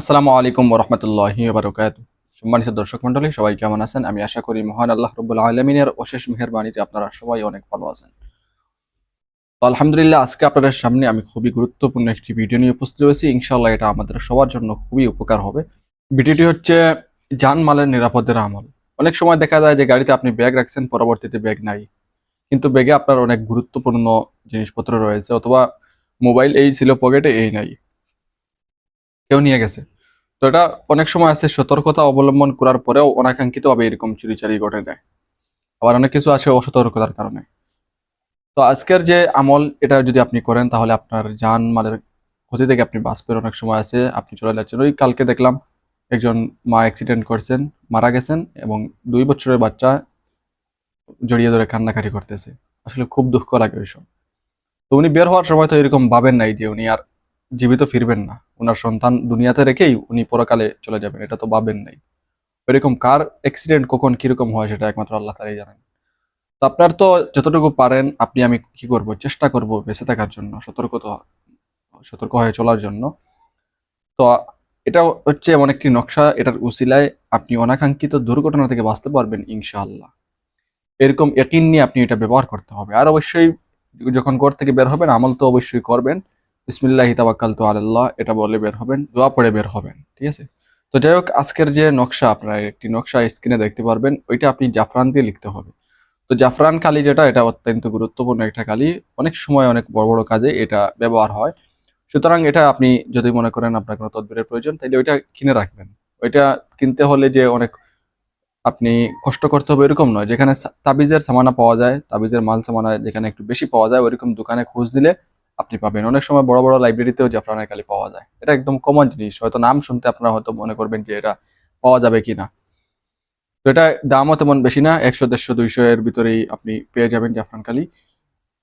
আসসালামু আলাইকুম রহমতুল্লাহি বারকাত সম্মানিত দর্শক মন্ডলী সবাই কেমন আছেন? আমি আশা করি মহান আল্লাহ রব্বুল আলমিনের অশেষ মেহরবানিতে আপনারা সবাই অনেক ভালো আছেন। তো আলহামদুলিল্লাহ, আজকে আপনাদের সামনে আমি খুবই গুরুত্বপূর্ণ একটি ভিডিও নিয়ে উপস্থিত হয়েছি। ইনশাল্লাহ এটা আমাদের সবার জন্য খুবই উপকার হবে। ভিডিওটি হচ্ছে জানমালের নিরাপদের আমল। অনেক সময় দেখা যায় যে গাড়িতে আপনি ব্যাগ রাখছেন, পরবর্তীতে ব্যাগ নাই। কিন্তু ব্যাগে আপনার অনেক গুরুত্বপূর্ণ জিনিসপত্র রয়েছে, অথবা মোবাইল এই ছিল পকেটে, এই নাই। কেউ নিয়ে গেছে। তো এটা অনেক সময় আছে সতর্কতা অবলম্বন করার পরেও অনাকাঙ্ক্ষিতভাবে এরকম চুরিচারি ঘটে দেয় আবার অনেক কিছু আছে অসতর্কতার কারণে। তো আজকের যে আমল, এটা যদি আপনি করেন, তাহলে আপনার জান মালের ক্ষতি থেকে আপনি বাঁচবেন। অনেক সময় আছে, আপনি চলে যাচ্ছেন। ওই কালকে দেখলাম একজন মা অ্যাক্সিডেন্ট করছেন, মারা গেছেন এবং দুই বছরের বাচ্চা জড়িয়ে ধরে কান্নাকাটি করতেছে। আসলে খুব দুঃখ লাগে ওইসব। তো উনি বের হওয়ার সময় তো এরকম ভাবেন নাই যে উনি আর জীবিত ফিরবেন না। ওনার সন্তান দুনিয়াতে রেখেই উনি পরকালে চলে যাবেন, এটা তো ভাবেন নাই। এরকম কার অ্যাক্সিডেন্ট কখন, কীরকম হয়, সেটা একমাত্র আল্লাহ তালাই জানেন। তো আপনার তো যতটুকু পারেন, আপনি আমি কি করব? চেষ্টা করব বেঁচে থাকার জন্য, সতর্ক সতর্ক হয়ে চলার জন্য। তো এটা হচ্ছে এমন একটি নকশা, এটার উসিলায় আপনি অনাকাঙ্ক্ষিত দুর্ঘটনা থেকে বাঁচতে পারবেন ইনশাআল্লাহ। এরকম একিন নিয়ে আপনি এটা ব্যবহার করতে হবে। আর অবশ্যই যখন ঘর থেকে বের হবেন, আমল তো অবশ্যই করবেন। বিসমিল্লাহি তাবাক্কাল তো আল্লাহ এটা বলে বের হবেন, দোয়া পড়ে বের হবেন, ঠিক আছে? তো যাই হোক, আজকের যে নকশা, আপনারা একটি নকশা স্ক্রিনে দেখতে পারবেন, ওইটা আপনি জাফরান দিয়ে লিখতে হবে। তো জাফরান কালি যেটা, এটা অত্যন্ত গুরুত্বপূর্ণ একটা কালি। অনেক সময় অনেক বড় বড় কাজে এটা ব্যবহার হয়। সুতরাং এটা আপনি যদি মনে করেন আপনার কোনো তদবিরের প্রয়োজন তাহলে ওইটা কিনে রাখবেন। ওইটা কিনতে হলে যে অনেক আপনি কষ্ট করতে হবে এরকম নয়। যেখানে তাবিজের সামানা পাওয়া যায়, তাবিজের মাল সামানা যেখানে একটু বেশি পাওয়া যায়, ওইরকম দোকানে খোঁজ দিলে আপনি পাবেন। অনেক সময় বড় বড় লাইব্রেরিতেও জাফরানের কালি পাওয়া যায়। এটা একদম কমন জিনিস। হয়তো নাম শুনতে আপনারা হয়তো মনে করবেন যে এটা পাওয়া যাবে কিনা। তো এটা দামও তেমন বেশি না, একশো, দেড়শো, দুইশো এর ভিতরেই আপনি পেয়ে যাবেন জাফরান কালি।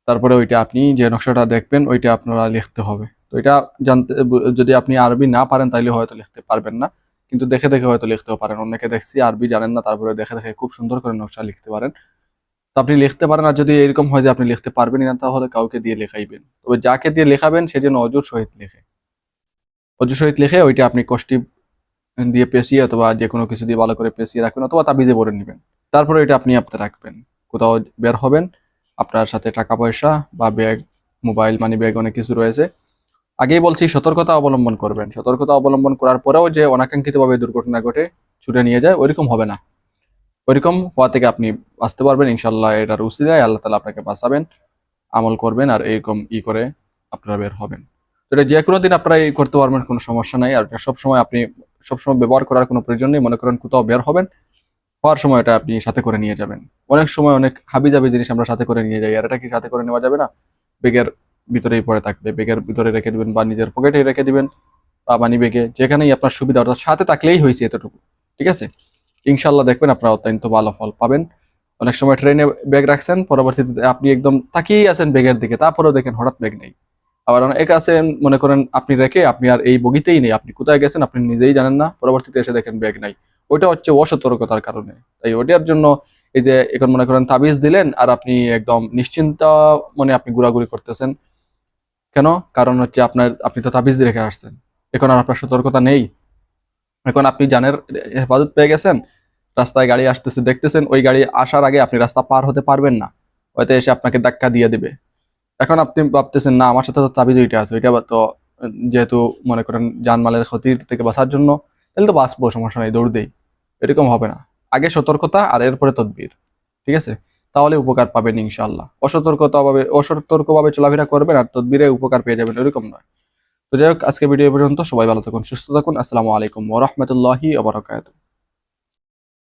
তারপরে ওইটা আপনি যে নকশাটা দেখবেন, ওইটা আপনারা লিখতে হবে। তো এটা জানতে, যদি আপনি আরবি না পারেন তাহলে হয়তো লিখতে পারবেন না। কিন্তু দেখে দেখে হয়তো লিখতেও পারেন। অনেকে দেখছি, আরবি জানেন না, তারপরে দেখে দেখে খুব সুন্দর করে নকশা লিখতে পারেন। তো আপনি লিখতে পারেন, আর যদি এরকম হয় যে আপনি লিখতে পারবেনই না, তাহলে কাউকে দিয়ে লেখাইবেন। তবে যাকে দিয়ে লেখাবেন, সে যেন অজুর সহিত লেখে। অজুর সহিত লিখে, ওইটা আপনি কষ্টি দিয়ে পেঁচিয়ে অথবা যে কোনো কিছু দিয়ে ভালো করে পেঁচিয়ে রাখবেন অথবা তাবিজে ভরে নেবেন। তারপরে এটা আপনি আপনি রাখবেন। কোথাও বের হবেন, আপনার সাথে টাকা পয়সা বা ব্যাগ, মোবাইল মানি ব্যাগ অনেক কিছু রয়েছে। আগেই বলছি, সতর্কতা অবলম্বন করবেন। সতর্কতা অবলম্বন করার পরেও যে অনাকাঙ্ক্ষিতভাবে দুর্ঘটনা ঘটে, ছুটে নিয়ে যায়, ওইরকম হবে না। ওইরকম হওয়া থেকে আপনি বাঁচতে পারবেন। ইনশাল্লাহ এটার উসিলায় আল্লাহ তালা আপনাকে বাঁচাবেন, আমল করবেন আর এরকম ই করে আপনারা বের হবেন। তো এটা যে কোনো দিন আপনারা এই করতে পারবেন, কোনো সমস্যা নাই। আর এটা সবসময় আপনি সবসময় ব্যবহার করার কোনো প্রয়োজন নেই। মনে করেন কোথাও বের হবেন, হওয়ার সময় এটা আপনি সাথে করে নিয়ে যাবেন। অনেক সময় অনেক হাবি জাবি জিনিস আমরা সাথে করে নিয়ে যাই, আর এটা কি সাথে করে নেওয়া যাবে না? বেগের ভিতরেই পড়ে থাকবে। ব্যাগের ভিতরে রেখে দিবেন বা নিজের পকেটে রেখে দিবেন, বা মানি ব্যাগে যেখানেই আপনার সুবিধা, অর্থাৎ সাথে থাকলেই হয়েছে এতটুকু। ঠিক আছে? ইনশাল্লাহ দেখবেন আপনারা অত্যন্ত ভালো ফল পাবেন। অনেক সময় ট্রেনে ব্যাগ রাখছেন, পরবর্তীতে আপনি একদম তাকিয়েই আছেন ব্যাগের দিকে, তারপরেও দেখেন হঠাৎ ব্যাগ নেই। আবার অনেক আছেন, মনে করেন আপনি রেখে আপনি আর এই বগিতেই নেই, আপনি কোথায় গেছেন আপনি নিজেই জানেন না, পরবর্তীতে এসে দেখেন ব্যাগ নাই। ওইটা হচ্ছে অসতর্কতার কারণে। তাই ওইটার জন্য এই যে এখন মনে করেন তাবিজ দিলেন আর আপনি একদম নিশ্চিন্ত মনে আপনি ঘোরাঘুরি করতেছেন। কেন? কারণ হচ্ছে আপনার, আপনি তো তাবিজ রেখে আসছেন। এখন আর আপনার সতর্কতা নেই। এখন আপনি জানের হেফাজত পেয়ে গেছেন, রাস্তায় গাড়ি আসতেছে, দেখতেছেন, ওই গাড়ি আসার আগে আপনি রাস্তা পার হতে পারবেন না। হয়তো এসে আপনাকে ধাক্কা দিয়ে দেবে। এখন আপনি ভাবতেছেন, না, আমার সাথে তো তাবিজ ওইটা আছে, ওইটা তো, যেহেতু মনে করেন জানমালের ক্ষতির থেকে বাঁচার জন্য, তাহলে তো বাঁচবো, সমস্যা নেই, দৌড় দেই। এরকম হবে না। আগে সতর্কতা আর এরপরে তদবির, ঠিক আছে? তাহলে উপকার পাবেন ইনশাল্লাহ অসতর্কতাভাবে অসতর্কভাবে চলাফেরা করবেন আর তদবিরে উপকার পেয়ে যাবেন, এরকম নয়। তো যাই হোক আজকে ভিডিও পর্যন্ত সবাই ভালো থাকুন, সুস্থ থাকুন। আসসালামু আলাইকুম ওরহমতুল্লাহি আবরকাত